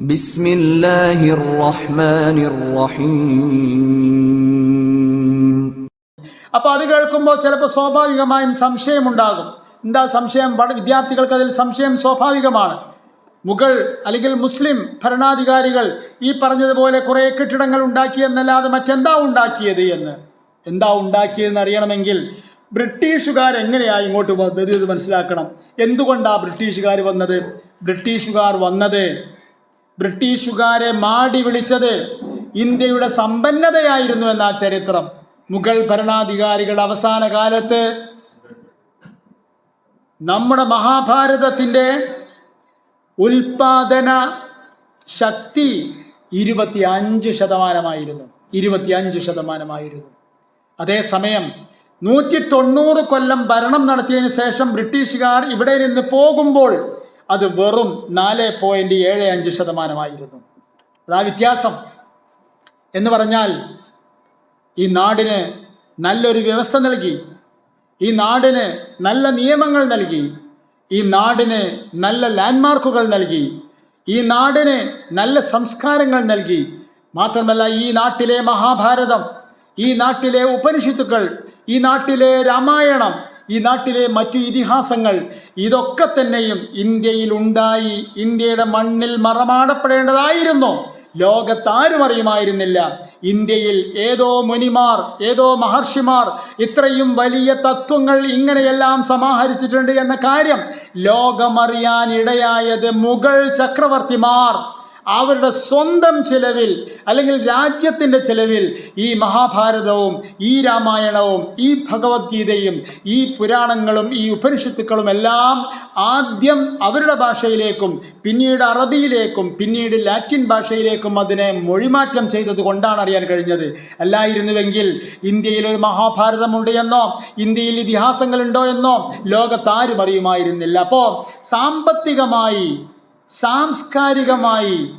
بسم الله الرحمن الرحيم അപ്പൊ അത് കേൾക്കുമ്പോൾ ചിലപ്പോൾ സ്വാഭാവികമായും സംശയമുണ്ടാകും എന്താ സംശയം പഠ വിദ്യാർത്ഥികൾക്ക് അതിൽ സംശയം സ്വാഭാവികമാണ് മുഗൾ അല്ലെങ്കിൽ മുസ്ലിം ഭരണാധികാരികൾ ഈ പറഞ്ഞതുപോലെ കുറേ കെട്ടിടങ്ങൾ ഉണ്ടാക്കിയെന്നല്ലാതെ മറ്റെന്താ ഉണ്ടാക്കിയത് എന്ന് എന്താ ഉണ്ടാക്കിയതെന്ന് അറിയണമെങ്കിൽ ബ്രിട്ടീഷുകാർ എങ്ങനെയാ ഇങ്ങോട്ട് വന്നത് ഇത് മനസ്സിലാക്കണം എന്തുകൊണ്ടാ ബ്രിട്ടീഷുകാർ വന്നത് ബ്രിട്ടീഷുകാർ വന്നത് ബ്രിട്ടീഷുകാരെ മാടി വിളിച്ചത് ഇന്ത്യയുടെ സമ്പന്നതയായിരുന്നു എന്ന ചരിത്രം. മുഗൾ ഭരണാധികാരികൾ അവസാന കാലത്ത് നമ്മുടെ മഹാഭാരതത്തിന്റെ ഉൽപാദന ശക്തി ഇരുപത്തി അഞ്ച് ശതമാനമായിരുന്നു. ഇരുപത്തി അഞ്ച് ശതമാനമായിരുന്നു. അതേസമയം നൂറ്റി തൊണ്ണൂറ് കൊല്ലം ഭരണം നടത്തിയതിനു ശേഷം ബ്രിട്ടീഷുകാർ ഇവിടെ നിന്ന് പോകുമ്പോൾ അത് വെറും നാല് പോയിന്റ് ഏഴ് അഞ്ച് ശതമാനമായിരുന്നു. അതാ വ്യത്യാസം. എന്ന് പറഞ്ഞാൽ ഈ നാടിന് നല്ലൊരു വ്യവസ്ഥ നൽകി ഈ നാടിന് നല്ല നിയമങ്ങൾ നൽകി ഈ നാടിന് നല്ല ലാൻഡ്മാർക്കുകൾ നൽകി ഈ നാടിന് നല്ല സംസ്കാരങ്ങൾ നൽകി. മാത്രമല്ല ഈ നാട്ടിലെ മഹാഭാരതം ഈ നാട്ടിലെ ഉപനിഷത്തുക്കൾ ഈ നാട്ടിലെ രാമായണം ഈ നാട്ടിലെ മറ്റു ഇതിഹാസങ്ങൾ ഇതൊക്കെ തന്നെയും ഇന്ത്യയിൽ ഉണ്ടായി ഇന്ത്യയുടെ മണ്ണിൽ മറമാടപ്പെടേണ്ടതായിരുന്നു. ലോകത്താരും അറിയുമായിരുന്നില്ല ഇന്ത്യയിൽ ഏതോ മുനിമാർ ഏതോ മഹർഷിമാർ ഇത്രയും വലിയ തത്വങ്ങൾ ഇങ്ങനെയെല്ലാം സമാഹരിച്ചിട്ടുണ്ട് എന്ന കാര്യം ലോകമറിയാൻ ഇടയായത് മുഗൾ ചക്രവർത്തിമാർ. അവരുടെ സ്വന്തം ചിലവിൽ അല്ലെങ്കിൽ രാജ്യത്തിന്റെ ചിലവിൽ ഈ മഹാഭാരതവും ഈ രാമായണവും ഈ ഭഗവത്ഗീതയും ഈ പുരാണങ്ങളും ഈ ഉപനിഷത്തുക്കളും എല്ലാം ആദ്യം അവരുടെ ഭാഷയിലേക്കും പിന്നീട് അറബിയിലേക്കും പിന്നീട് ലാറ്റിൻ ഭാഷയിലേക്കും അതിനെ മൊഴിമാറ്റം ചെയ്തത് കൊണ്ടാണ് അറിയാൻ കഴിഞ്ഞത്. അല്ലായിരുന്നുവെങ്കിൽ ഇന്ത്യയിൽ ഒരു മഹാഭാരതമുണ്ട് എന്നോ ഇന്ത്യയിൽ ഇതിഹാസങ്ങളുണ്ടോ എന്നോ ലോകത്താരും അറിയുമായിരുന്നില്ല. അപ്പോൾ സാമ്പത്തികമായി സാംസ്കാരികമായി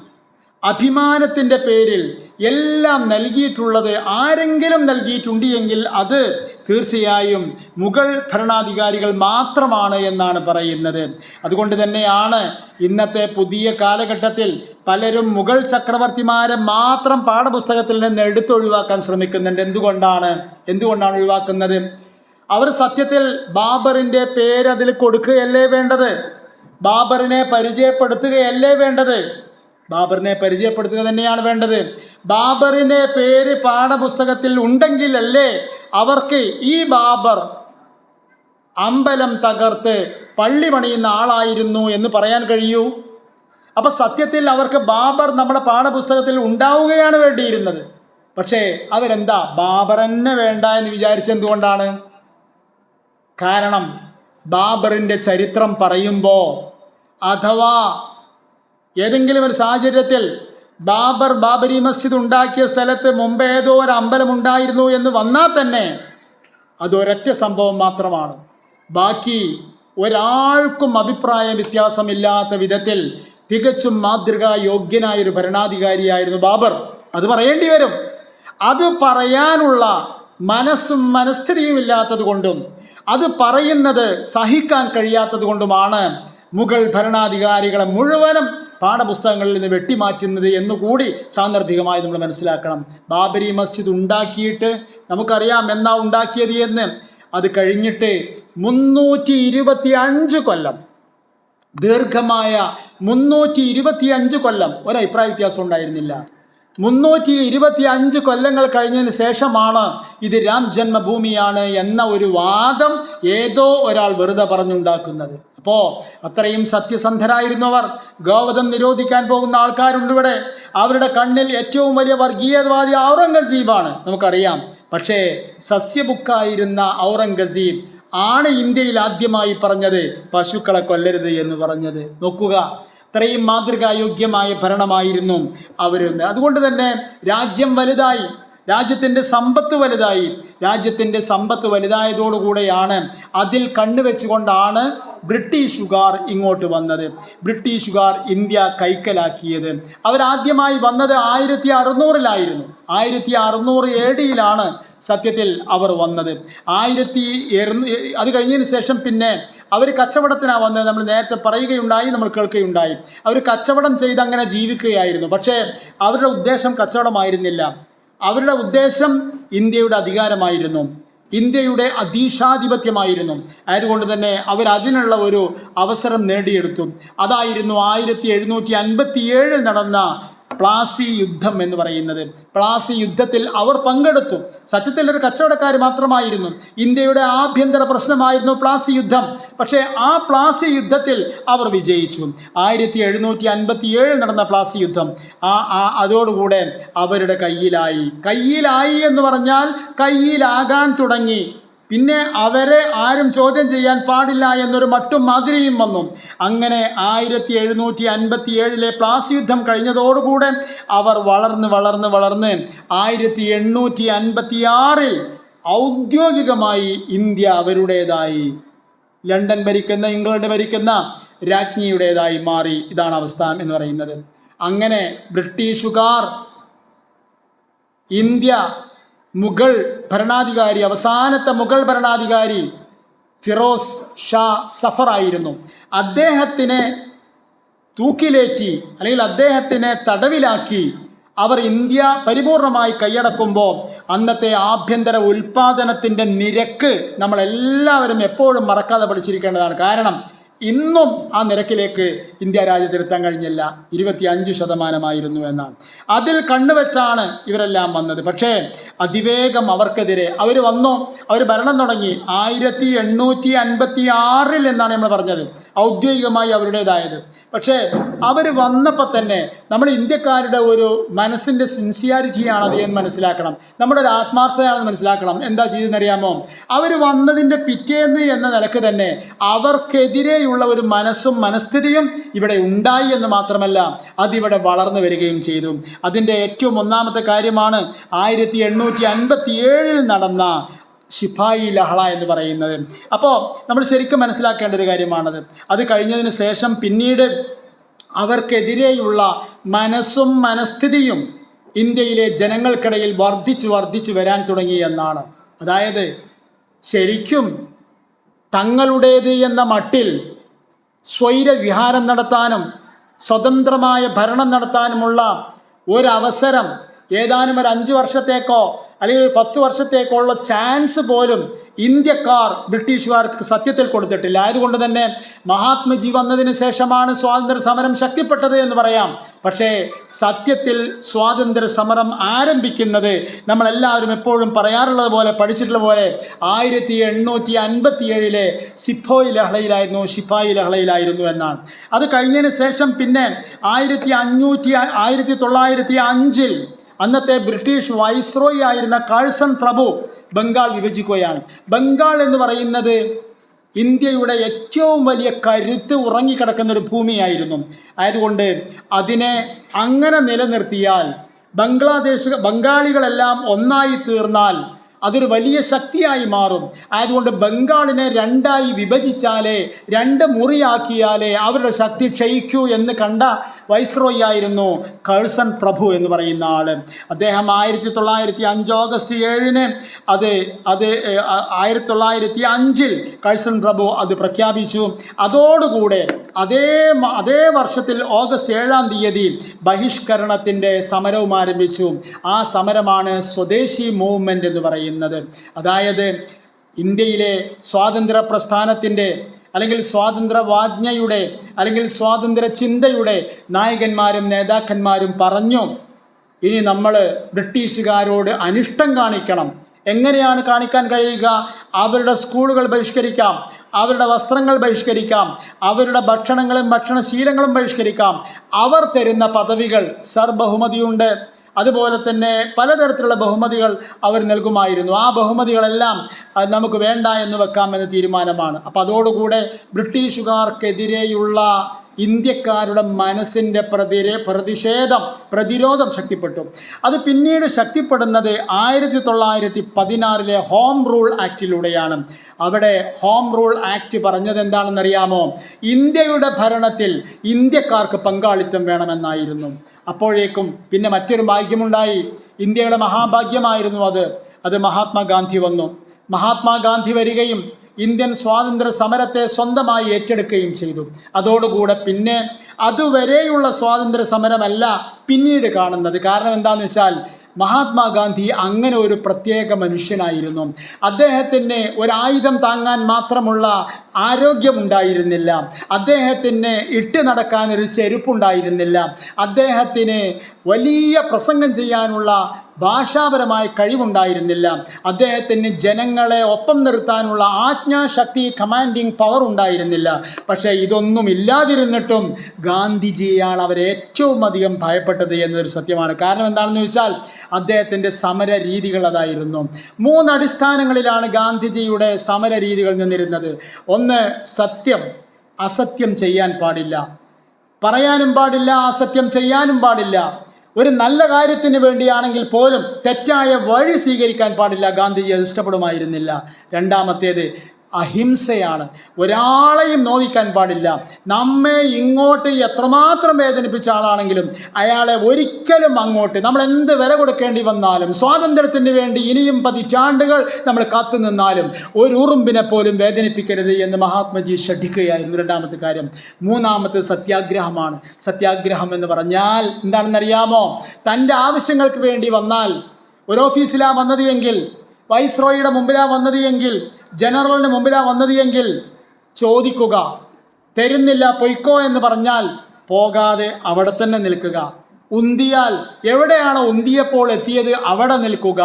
അഭിമാനത്തിന്റെ പേരിൽ എല്ലാം നൽകിയിട്ടുള്ളത് ആരെങ്കിലും നൽകിയിട്ടുണ്ട് എങ്കിൽ അത് തീർച്ചയായും മുഗൾ ഭരണാധികാരികൾ മാത്രമാണ് എന്നാണ് പറയുന്നത്. അതുകൊണ്ട് തന്നെയാണ് ഇന്നത്തെ പുതിയ കാലഘട്ടത്തിൽ പലരും മുഗൾ ചക്രവർത്തിമാരെ മാത്രം പാഠപുസ്തകത്തിൽ നിന്ന് എടുത്തൊഴിവാക്കാൻ ശ്രമിക്കുന്നുണ്ട്. എന്തുകൊണ്ടാണ്? എന്തുകൊണ്ടാണ് ഒഴിവാക്കുന്നത്? അവർ സത്യത്തിൽ ബാബറിന്റെ പേര് അതിൽ കൊടുക്കുകയല്ലേ വേണ്ടത്? ബാബറിനെ പരിചയപ്പെടുത്തുകയല്ലേ വേണ്ടത്? ബാബറിനെ പരിചയപ്പെടുത്തുക തന്നെയാണ് വേണ്ടത്. ബാബറിന്റെ പേര് പാഠപുസ്തകത്തിൽ ഉണ്ടെങ്കിലല്ലേ അവർക്ക് ഈ ബാബർ അമ്പലം തകർത്ത് പള്ളി പണിയുന്ന ആളായിരുന്നു എന്ന് പറയാൻ കഴിയൂ. അപ്പോൾ സത്യത്തിൽ അവർക്ക് ബാബർ നമ്മുടെ പാഠപുസ്തകത്തിൽ ഉണ്ടാവുകയാണ് വേണ്ടിയിരുന്നത്. പക്ഷേ അവരെന്താ? ബാബർ തന്നെ വേണ്ട എന്ന് വിചാരിച്ചെന്തുകൊണ്ടാണ്? കാരണം ബാബറിന്റെ ചരിത്രം പറയുമ്പോൾ അഥവാ ഏതെങ്കിലും ഒരു സാഹചര്യത്തിൽ ബാബർ ബാബരി മസ്ജിദ് ഉണ്ടാക്കിയ സ്ഥലത്ത് മുമ്പ് ഏതോ ഒരു അമ്പലം ഉണ്ടായിരുന്നു എന്ന് വന്നാൽ തന്നെ അതൊരൊറ്റ സംഭവം മാത്രമാണ്. ബാക്കി ഒരാൾക്കും അഭിപ്രായ വ്യത്യാസമില്ലാത്ത വിധത്തിൽ തികച്ചും മാതൃകാ യോഗ്യനായ ഒരു ഭരണാധികാരിയായിരുന്നു ബാബർ. അത് പറയേണ്ടി വരും. അത് പറയാനുള്ള മനസ്സും മനസ്ഥിതിയും ഇല്ലാത്തത് കൊണ്ടും അത് പറയുന്നത് സഹിക്കാൻ കഴിയാത്തത് കൊണ്ടുമാണ് മുഗൾ ഭരണാധികാരികളെ മുഴുവനും പാഠപുസ്തകങ്ങളിൽ നിന്ന് വെട്ടിമാറ്റുന്നത് എന്നുകൂടി സാന്ദർഭികമായി നമ്മൾ മനസ്സിലാക്കണം. ബാബരി മസ്ജിദ് ഉണ്ടാക്കിയിട്ട് നമുക്കറിയാം എന്നാ ഉണ്ടാക്കിയത് എന്ന്. അത് കഴിഞ്ഞിട്ട് മുന്നൂറ്റി ഇരുപത്തി അഞ്ച് കൊല്ലം. ദീർഘമായ മുന്നൂറ്റി ഇരുപത്തി അഞ്ച് കൊല്ലം. ഒരഭിപ്രായ വ്യത്യാസം ഉണ്ടായിരുന്നില്ല. മുന്നൂറ്റി ഇരുപത്തി അഞ്ച് കൊല്ലങ്ങൾ കഴിഞ്ഞതിന് ശേഷമാണ് ഇത് രാം ജന്മഭൂമിയാണ് എന്ന ഒരു വാദം ഏതോ ഒരാൾ വെറുതെ പറഞ്ഞുണ്ടാക്കുന്നത്. അപ്പോൾ അത്രയും സത്യസന്ധരായിരുന്നവർ ഗോവധം നിരോധിക്കാൻ പോകുന്ന ആൾക്കാരുണ്ട് ഇവിടെ. അവരുടെ കണ്ണിൽ ഏറ്റവും വലിയ വർഗീയവാദി ഔറംഗസീബാണ്. നമുക്കറിയാം. പക്ഷേ സസ്യബുക്കായിരുന്ന ഔറംഗസീബ് ആണ് ഇന്ത്യയിൽ ആദ്യമായി പറഞ്ഞത് പശുക്കളെ കൊല്ലരുത് എന്ന് പറഞ്ഞത്. നോക്കുക. അത്രയും മാതൃകായോഗ്യമായ ഭരണമായിരുന്നു അവരുന്ന്. അതുകൊണ്ട് തന്നെ രാജ്യം വലുതായി. രാജ്യത്തിന്റെ സമ്പത്ത് വലുതായി. രാജ്യത്തിന്റെ സമ്പത്ത് വലുതായതോടുകൂടെയാണ് അതിൽ കണ്ണുവെച്ചുകൊണ്ടാണ് ബ്രിട്ടീഷുകാർ ഇങ്ങോട്ട് വന്നത്. ബ്രിട്ടീഷുകാർ ഇന്ത്യ കൈക്കലാക്കിയത്. അവരാദ്യമായി വന്നത് ആയിരത്തി അറുന്നൂറിലായിരുന്നു ആയിരത്തി അറുന്നൂറ് എ ഡിയിലാണ് സത്യത്തിൽ അവർ വന്നത്. ആയിരത്തി അത് കഴിഞ്ഞതിന് ശേഷം പിന്നെ അവർ കച്ചവടത്തിനാണ് വന്നത്. നമ്മൾ നേരത്തെ പറയുകയുണ്ടായി നമ്മൾ കേൾക്കുകയുണ്ടായി. അവർ കച്ചവടം ചെയ്ത് അങ്ങനെ ജീവിക്കുകയായിരുന്നു. പക്ഷേ അവരുടെ ഉദ്ദേശം കച്ചവടമായിരുന്നില്ല. അവരുടെ ഉദ്ദേശം ഇന്ത്യയുടെ അധികാരമായിരുന്നു. ഇന്ത്യയുടെ അതീശാധിപത്യമായിരുന്നു ആയതുകൊണ്ട് തന്നെ അവർ അതിനുള്ള ഒരു അവസരം നേടിയെടുത്തു. അതായിരുന്നു ആയിരത്തി എഴുന്നൂറ്റി അൻപത്തി ഏഴിൽ നടന്ന പ്ലാസി യുദ്ധം എന്ന് പറയുന്നത്. പ്ലാസി യുദ്ധത്തിൽ അവർ പങ്കെടുത്തു. സത്യത്തിൽ ഒരു കച്ചവടക്കാർ മാത്രമായിരുന്നു. ഇന്ത്യയുടെ ആഭ്യന്തര പ്രശ്നമായിരുന്നു പ്ലാസി യുദ്ധം. പക്ഷേ ആ പ്ലാസി യുദ്ധത്തിൽ അവർ വിജയിച്ചു. ആയിരത്തി എഴുന്നൂറ്റി അൻപത്തി ഏഴിൽ നടന്ന പ്ലാസി യുദ്ധം. ആ ആ അതോടുകൂടെ അവരുടെ കയ്യിലായി. കയ്യിലായി എന്ന് പറഞ്ഞാൽ കയ്യിലാകാൻ തുടങ്ങി. പിന്നെ അവരെ ആരും ചോദ്യം ചെയ്യാൻ പാടില്ല എന്നൊരു മട്ടും മാതിരിയും വന്നു. അങ്ങനെ ആയിരത്തി എഴുന്നൂറ്റി അൻപത്തി ഏഴിലെ പ്ലാസി യുദ്ധം കഴിഞ്ഞതോടുകൂടെ അവർ വളർന്ന് വളർന്ന് വളർന്ന് ആയിരത്തി എണ്ണൂറ്റി അൻപത്തി ആറിൽ ഔദ്യോഗികമായി ഇന്ത്യ അവരുടേതായി. ലണ്ടൻ ഭരിക്കുന്ന ഇംഗ്ലണ്ട് ഭരിക്കുന്ന രാജ്ഞിയുടേതായി മാറി. ഇതാണ് അവസ്ഥ എന്ന് പറയുന്നത്. അങ്ങനെ ബ്രിട്ടീഷുകാർ ഇന്ത്യ മുഗൾ ഭരണാധികാരി അവസാനത്തെ മുഗൾ ഭരണാധികാരി ഫിറോസ് ഷാ സഫർ ആയിരുന്നു. അദ്ദേഹത്തിനെ തൂക്കിലേറ്റി അല്ലെങ്കിൽ അദ്ദേഹത്തിനെ തടവിലാക്കി അവർ ഇന്ത്യ പരിപൂർണമായി കൈയടക്കുമ്പോൾ അന്നത്തെ ആഭ്യന്തര ഉൽപാദനത്തിന്റെ നിരക്ക് നമ്മളെല്ലാവരും എപ്പോഴും മറക്കാതെ പഠിച്ചിരിക്കേണ്ടതാണ്. കാരണം ഇന്നും ആ നിരക്കിലേക്ക് ഇന്ത്യ രാജ്യത്തിലെത്താൻ കഴിഞ്ഞില്ല. ഇരുപത്തി അഞ്ച് ശതമാനമായിരുന്നു എന്നാണ്. അതിൽ കണ്ണുവെച്ചാണ് ഇവരെല്ലാം വന്നത്. പക്ഷേ അതിവേഗം അവർക്കെതിരെ അവർ വന്നു. അവർ ഭരണം തുടങ്ങി. ആയിരത്തി എണ്ണൂറ്റി അൻപത്തി ആറിൽ എന്നാണ് നമ്മൾ പറഞ്ഞത്. ഔദ്യോഗികമായി അവരുടേതായത്. പക്ഷേ അവർ വന്നപ്പോൾ തന്നെ നമ്മൾ ഇന്ത്യക്കാരുടെ ഒരു മനസ്സിന്റെ സിൻസിയാരിറ്റിയാണ് അത് എന്ന് മനസ്സിലാക്കണം. നമ്മുടെ ഒരു ആത്മാർത്ഥതയാണെന്ന് മനസ്സിലാക്കണം. എന്താ ചെയ്തെന്നറിയാമോ അവർ വന്നതിന്റെ പിറ്റേന്ന് എന്ന നിലയ്ക്ക് തന്നെ അവർക്കെതിരെയുള്ള ഒരു മനസ്സും മനസ്ഥിതിയും ഇവിടെ ഉണ്ടായി എന്ന് മാത്രമല്ല അതിവിടെ വളർന്നു വരികയും ചെയ്തു. അതിന്റെ ഏറ്റവും ഒന്നാമത്തെ കാര്യമാണ് ആയിരത്തി എണ്ണൂറ്റി അൻപത്തി ഏഴിൽ നടന്ന ശിപായി ലഹള എന്ന് പറയുന്നത്. അപ്പോൾ നമ്മൾ ശരിക്കും മനസ്സിലാക്കേണ്ട ഒരു കാര്യമാണത്. അത് കഴിഞ്ഞതിന് ശേഷം പിന്നീട് അവർക്കെതിരെയുള്ള മനസ്സും മനസ്ഥിതിയും ഇന്ത്യയിലെ ജനങ്ങൾക്കിടയിൽ വർദ്ധിച്ചു വർദ്ധിച്ചു വരാൻ തുടങ്ങി എന്നാണ്. അതായത് ശരിക്കും തങ്ങളുടേത് എന്ന മട്ടിൽ സ്വൈരവിഹാരം നടത്താനും സ്വതന്ത്രമായ ഭരണം നടത്താനുമുള്ള ഒരവസരം ഏതാനും ഒരു അഞ്ച് വർഷത്തേക്കോ അല്ലെങ്കിൽ ഒരു പത്ത് വർഷത്തേക്കുള്ള ചാൻസ് പോലും ഇന്ത്യക്കാർ ബ്രിട്ടീഷുകാർക്ക് സത്യത്തിൽ കൊടുത്തിട്ടില്ല. ആയതുകൊണ്ട് തന്നെ മഹാത്മജി വന്നതിന് ശേഷമാണ് സ്വാതന്ത്ര്യ സമരം ശക്തിപ്പെട്ടത് എന്ന് പറയാം. പക്ഷേ സത്യത്തിൽ സ്വാതന്ത്ര്യ സമരം ആരംഭിക്കുന്നത് നമ്മളെല്ലാവരും എപ്പോഴും പറയാറുള്ളത് പോലെ പഠിച്ചിട്ടുള്ള പോലെ ആയിരത്തി എണ്ണൂറ്റി അൻപത്തി ഏഴിലെ സിപ്പോയി ലഹളയിലായിരുന്നു ശിപ്പായി ലഹളയിലായിരുന്നു എന്നാണ്. അത് കഴിഞ്ഞതിന് ശേഷം പിന്നെ ആയിരത്തി അഞ്ഞൂറ്റി ആയിരത്തി തൊള്ളായിരത്തി അഞ്ചിൽ അന്നത്തെ ബ്രിട്ടീഷ് വൈസ്രോയി ആയിരുന്ന കാഴ്സൺ പ്രഭു ബംഗാൾ വിഭജിക്കുകയാണ്. ബംഗാൾ എന്ന് പറയുന്നത് ഇന്ത്യയുടെ ഏറ്റവും വലിയ കരുത്ത് ഉറങ്ങിക്കിടക്കുന്ന ഒരു ഭൂമിയായിരുന്നു. ആയതുകൊണ്ട് അതിനെ അങ്ങനെ നിലനിർത്തിയാൽ ബംഗ്ലാദേശ് ബംഗാളികളെല്ലാം ഒന്നായി തീർന്നാൽ അതൊരു വലിയ ശക്തിയായി മാറും. ആയതുകൊണ്ട് ബംഗാളിനെ രണ്ടായി വിഭജിച്ചാലേ രണ്ട് മുറിയാക്കിയാലേ അവരുടെ ശക്തി ക്ഷയിക്കൂ എന്ന് കണ്ട വൈസ്രോയി ആയിരുന്നു കഴ്സൺ പ്രഭു എന്ന് പറയുന്ന ആൾ അദ്ദേഹം ആയിരത്തി തൊള്ളായിരത്തി അഞ്ച് ഓഗസ്റ്റ് ഏഴിന് അത് അത് ആയിരത്തി തൊള്ളായിരത്തി അഞ്ചിൽ കഴ്സൺ പ്രഭു അത് പ്രഖ്യാപിച്ചു. അതോടുകൂടെ അതേ അതേ വർഷത്തിൽ ഓഗസ്റ്റ് ഏഴാം തീയതി ബഹിഷ്കരണത്തിന്റെ സമരവും ആരംഭിച്ചു. ആ സമരമാണ് സ്വദേശി മൂവ്മെന്റ് എന്ന് പറയുന്നത്. അതായത് ഇന്ത്യയിലെ സ്വാതന്ത്ര്യ പ്രസ്ഥാനത്തിന്റെ അല്ലെങ്കിൽ സ്വാതന്ത്ര്യവാജ്ഞയുടെ അല്ലെങ്കിൽ സ്വാതന്ത്ര്യ ചിന്തയുടെ നായകന്മാരും നേതാക്കന്മാരും പറഞ്ഞു ഇനി നമ്മൾ ബ്രിട്ടീഷുകാരോട് അനിഷ്ടം കാണിക്കണം. എങ്ങനെയാണ് കാണിക്കാൻ കഴിയുക? അവരുടെ സ്കൂളുകൾ ബഹിഷ്കരിക്കാം അവരുടെ വസ്ത്രങ്ങൾ ബഹിഷ്കരിക്കാം അവരുടെ ഭക്ഷണങ്ങളും ഭക്ഷണശീലങ്ങളും ബഹിഷ്കരിക്കാം. അവർ തരുന്ന പദവികൾ സർ ബഹുമതിയുണ്ട് അതുപോലെ തന്നെ പലതരത്തിലുള്ള ബഹുമതികൾ അവർ നൽകുമായിരുന്നു. ആ ബഹുമതികളെല്ലാം നമുക്ക് വേണ്ട എന്ന് വെക്കാമെന്ന തീരുമാനമാണ്. അപ്പോൾ അതോടുകൂടെ ബ്രിട്ടീഷുകാർക്കെതിരെയുള്ള ഇന്ത്യക്കാരുടെ മനസ്സിന്റെ പ്രതിരെ പ്രതിഷേധം പ്രതിരോധം ശക്തിപ്പെട്ടു. അത് പിന്നീട് ശക്തിപ്പെടുന്നത് ആയിരത്തി തൊള്ളായിരത്തി പതിനാറിലെ ഹോം റൂൾ ആക്റ്റിലൂടെയാണ് അവിടെ ഹോം റൂൾ ആക്ട് പറഞ്ഞത് എന്താണെന്നറിയാമോ? ഇന്ത്യയുടെ ഭരണത്തിൽ ഇന്ത്യക്കാർക്ക് പങ്കാളിത്തം വേണമെന്നായിരുന്നു. അപ്പോഴേക്കും പിന്നെ മറ്റൊരു ഭാഗ്യമുണ്ടായി. ഇന്ത്യയുടെ മഹാഭാഗ്യമായിരുന്നു അത്. അത് മഹാത്മാഗാന്ധി വന്നു. മഹാത്മാഗാന്ധി വരികയും ഇന്ത്യൻ സ്വാതന്ത്ര്യ സമരത്തെ സ്വന്തമായി ഏറ്റെടുക്കുകയും ചെയ്തു. അതോടുകൂടെ പിന്നെ അതുവരെയുള്ള സ്വാതന്ത്ര്യ സമരമല്ല പിന്നീട് കാണുന്നത്. കാരണം എന്താണെന്ന് വെച്ചാൽ മഹാത്മാഗാന്ധി അങ്ങനെ ഒരു പ്രത്യേക മനുഷ്യനായിരുന്നു. അദ്ദേഹത്തിന് ഒരായുധം താങ്ങാൻ മാത്രമുള്ള ആരോഗ്യമുണ്ടായിരുന്നില്ല അദ്ദേഹത്തിന് ഇട്ട് നടക്കാൻ ഒരു ചെരുപ്പുണ്ടായിരുന്നില്ല. അദ്ദേഹത്തിന് വലിയ പ്രസംഗം ചെയ്യാനുള്ള ഭാഷാപരമായ കഴിവുണ്ടായിരുന്നില്ല. അദ്ദേഹത്തിന് ജനങ്ങളെ ഒപ്പം നിർത്താനുള്ള ആജ്ഞാശക്തി കമാൻഡിങ് പവർ ഉണ്ടായിരുന്നില്ല. പക്ഷേ ഇതൊന്നും ഇല്ലാതിരുന്നിട്ടും ഗാന്ധിജിയാണ് അവരെ ഏറ്റവും അധികം ഭയപ്പെട്ടത് എന്നൊരു സത്യമാണ്. കാരണം എന്താണെന്ന് ചോദിച്ചാൽ അദ്ദേഹത്തിന്റെ സമര രീതികൾ അതായിരുന്നു. മൂന്ന് അടിസ്ഥാനങ്ങളിലാണ് ഗാന്ധിജിയുടെ സമര രീതികൾ നിന്നിരുന്നത്. ഒന്ന് സത്യം അസത്യം ചെയ്യാൻ പാടില്ല. പറയാനും പാടില്ല അസത്യം ചെയ്യാനും പാടില്ല. ഒരു നല്ല കാര്യത്തിന് വേണ്ടിയാണെങ്കിൽ പോലും തെറ്റായ വഴി സ്വീകരിക്കാൻ പാടില്ല. ഗാന്ധിജി അത് ഇഷ്ടപ്പെടുമായിരുന്നില്ല. രണ്ടാമത്തേത് അഹിംസയാണ്. ഒരാളെയും നോവിക്കാൻ പാടില്ല. നമ്മെ ഇങ്ങോട്ട് എത്രമാത്രം വേദനിപ്പിച്ച ആളാണെങ്കിലും അയാളെ ഒരിക്കലും അങ്ങോട്ട് നമ്മൾ എന്ത് വില കൊടുക്കേണ്ടി വന്നാലും സ്വാതന്ത്ര്യത്തിന് വേണ്ടി ഇനിയും പതിറ്റാണ്ടുകൾ നമ്മൾ കാത്തു നിന്നാലും ഒരു ഉറുമ്പിനെ പോലും വേദനിപ്പിക്കരുത് എന്ന് മഹാത്മജി ശ്രദ്ധിക്കുകയായിരുന്നു. രണ്ടാമത്തെ കാര്യം മൂന്നാമത്തെ സത്യാഗ്രഹമാണ്. സത്യാഗ്രഹം എന്ന് പറഞ്ഞാൽ എന്താണെന്നറിയാമോ? തന്റെ ആവശ്യങ്ങൾക്ക് വേണ്ടി വന്നാൽ ഒരു ഓഫീസിലാണ് വന്നത് എങ്കിൽ വൈസ്രോയുടെ മുമ്പിലാ വന്നത് എങ്കിൽ ജനറലിന് മുമ്പിലാ വന്നത് എങ്കിൽ ചോദിക്കുക തരുന്നില്ല പൊയ്ക്കോ എന്ന് പറഞ്ഞാൽ പോകാതെ അവിടെ തന്നെ നിൽക്കുക. ഉന്തിയാൽ എവിടെയാണ് ഉന്തിയപ്പോൾ എത്തിയത് അവിടെ നിൽക്കുക.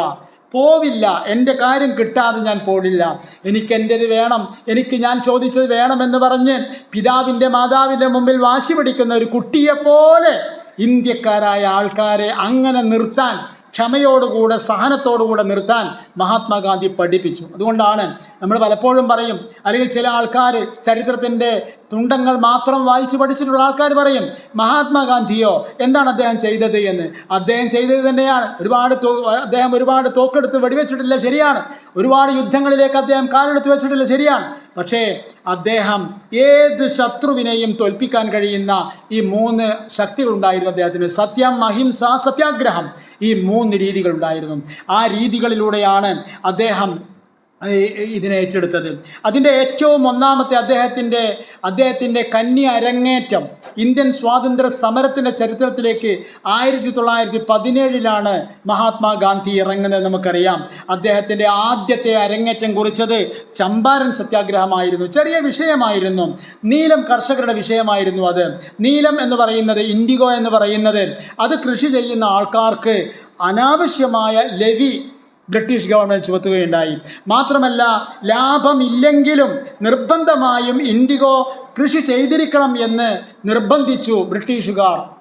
പോവില്ല എന്റെ കാര്യം കിട്ടാതെ ഞാൻ പോടില്ല എനിക്ക് എന്റെത് വേണം എനിക്ക് ഞാൻ ചോദിച്ചത് വേണമെന്ന് പറഞ്ഞ് പിതാവിന്റെ മാതാവിന്റെ മുമ്പിൽ വാശി പിടിക്കുന്ന ഒരു കുട്ടിയെപ്പോലെ ഇന്ത്യക്കാരായ ആൾക്കാരെ അങ്ങനെ നിർത്താൻ ക്ഷമയോടുകൂടെ സഹനത്തോടുകൂടെ നിർത്താൻ മഹാത്മാഗാന്ധി പഠിപ്പിച്ചു. അതുകൊണ്ടാണ് നമ്മൾ പലപ്പോഴും പറയും അല്ലെങ്കിൽ ചില ആൾക്കാർ ചരിത്രത്തിന്റെ തുണ്ടങ്ങൾ മാത്രം വായിച്ച് പഠിച്ചിട്ടുള്ള ആൾക്കാർ പറയും മഹാത്മാഗാന്ധിയോ എന്താണ് അദ്ദേഹം ചെയ്തത് എന്ന്? അദ്ദേഹം ചെയ്തത് തന്നെയാണ്. ഒരുപാട് അദ്ദേഹം ഒരുപാട് തോക്കെടുത്ത് വെടിവെച്ചിട്ടില്ല ശരിയാണ്. ഒരുപാട് യുദ്ധങ്ങളിലേക്ക് അദ്ദേഹം കാലെടുത്ത് വെച്ചിട്ടില്ല ശരിയാണ്. പക്ഷേ അദ്ദേഹം ഏത് ശത്രുവിനെയും തോൽപ്പിക്കാൻ കഴിയുന്ന ഈ മൂന്ന് ശക്തികളുണ്ടായിരുന്നു അദ്ദേഹത്തിന്. സത്യം അഹിംസ സത്യാഗ്രഹം ഈ മൂന്ന് രീതികളുണ്ടായിരുന്നു. ആ രീതികളിലൂടെയാണ് അദ്ദേഹം ഇതിനെ ഏറ്റെടുത്തത്. അതിന്റെ ഏറ്റവും ഒന്നാമത്തെ അദ്ദേഹത്തിന്റെ അദ്ദേഹത്തിന്റെ കന്നി അരങ്ങേറ്റം ഇന്ത്യൻ സ്വാതന്ത്ര്യ സമരത്തിന്റെ ചരിത്രത്തിലേക്ക് ആയിരത്തി തൊള്ളായിരത്തി പതിനേഴിലാണ് മഹാത്മാഗാന്ധി ഇറങ്ങുന്നത് നമുക്കറിയാം. അദ്ദേഹത്തിന്റെ ആദ്യത്തെ അരങ്ങേറ്റം കുറിച്ചത് ചമ്പാരൻ സത്യാഗ്രഹമായിരുന്നു. ചെറിയ വിഷയമായിരുന്നു. നീലം കർഷകരുടെ വിഷയമായിരുന്നു അത്. നീലം എന്ന് പറയുന്നത് ഇൻഡിഗോ എന്ന് പറയുന്നത്. അത് കൃഷി ചെയ്യുന്ന ആൾക്കാർക്ക് അനാവശ്യമായ ലവി ബ്രിട്ടീഷ് ഗവൺമെന്റ് ചുമത്തുകയുണ്ടായി. മാത്രമല്ല ലാഭമില്ലെങ്കിലും നിർബന്ധമായും ഇൻഡിഗോ കൃഷി ചെയ്തിരിക്കണം എന്ന് നിർബന്ധിച്ചു ബ്രിട്ടീഷുകാർ.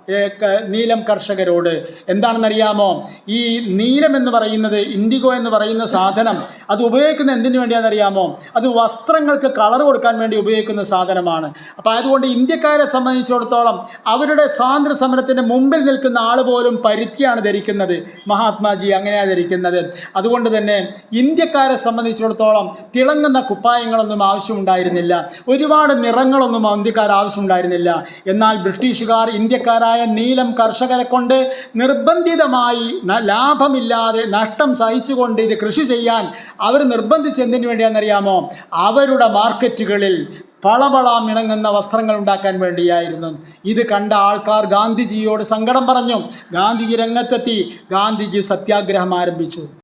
നീലം കർഷകരോട്. എന്താണെന്നറിയാമോ? ഈ നീലം എന്ന് പറയുന്നത് ഇൻഡിഗോ എന്ന് പറയുന്ന സാധനം അത് ഉപയോഗിക്കുന്ന എന്തിനു വേണ്ടിയാണെന്നറിയാമോ? അത് വസ്ത്രങ്ങൾക്ക് കളർ കൊടുക്കാൻ വേണ്ടി ഉപയോഗിക്കുന്ന സാധനമാണ്. അപ്പോൾ അതുകൊണ്ട് ഇന്ത്യക്കാരെ സംബന്ധിച്ചിടത്തോളം അവരുടെ സ്വാതന്ത്ര്യ സമരത്തിന്റെ മുമ്പിൽ നിൽക്കുന്ന ആൾ പോലും പരുത്തിയാണ് ധരിക്കുന്നത്. മഹാത്മാജി അങ്ങനെയാണ് ധരിക്കുന്നത്. അതുകൊണ്ട് തന്നെ ഇന്ത്യക്കാരെ സംബന്ധിച്ചിടത്തോളം തിളങ്ങുന്ന കുപ്പായങ്ങളൊന്നും ആവശ്യമുണ്ടായിരുന്നില്ല. ഒരുപാട് നിറങ്ങളൊന്നും ഇന്ത്യക്കാർ ആവശ്യമുണ്ടായിരുന്നില്ല. എന്നാൽ ബ്രിട്ടീഷുകാർ ഇന്ത്യക്കാരായ നീലം കർഷകരെ കൊണ്ട് നിർബന്ധിതമായി ലാഭമില്ലാതെ നഷ്ടം സഹിച്ചുകൊണ്ട് ഇത് കൃഷി ചെയ്യാൻ അവർ നിർബന്ധിച്ച് എന്തിനു വേണ്ടിയാണെന്നറിയാമോ? അവരുടെ മാർക്കറ്റുകളിൽ പളപളാം ഇണങ്ങുന്ന വസ്ത്രങ്ങൾ ഉണ്ടാക്കാൻ വേണ്ടിയായിരുന്നു. ഇത് കണ്ട ആൾക്കാർ ഗാന്ധിജിയോട് സങ്കടം പറഞ്ഞു. ഗാന്ധിജി രംഗത്തെത്തി. ഗാന്ധിജി സത്യാഗ്രഹം ആരംഭിച്ചു.